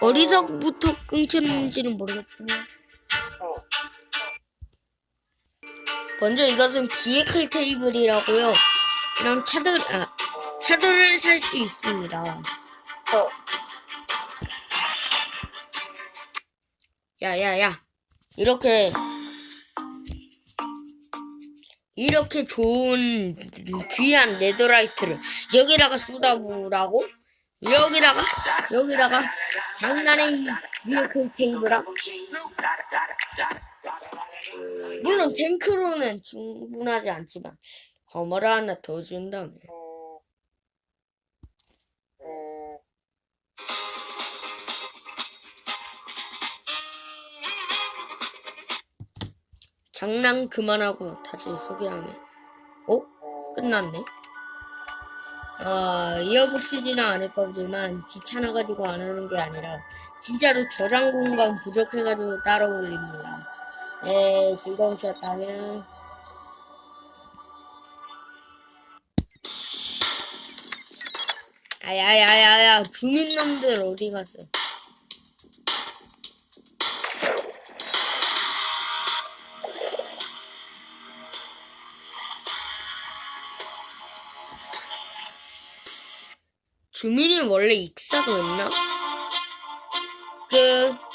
어디서부터 끊겼는지는 모르겠지만 먼저 이것은 비에클 테이블이라고요. 그냥 차들 아 차들을 살 수 있습니다. 어, 야야야 이렇게 이렇게 좋은 귀한 네더라이트를 여기다가 쏟아부으라고 여기다가 여기다가 장난의 이 비에클 테이블아. 물론 탱크로는 충분하지 않지만 허머를 하나 더 준다면. 장난 그만하고 다시 소개하면. 어? 끝났네 아 이어붙이지는 않을 거지만 귀찮아가지고 안 하는 게 아니라 진짜로 저장 공간 부족해가지고 따로 올립니다. 네 즐거우셨다면. 아야야야야 주민놈들 어디 갔어 주민이 원래 익사도 했나? 끝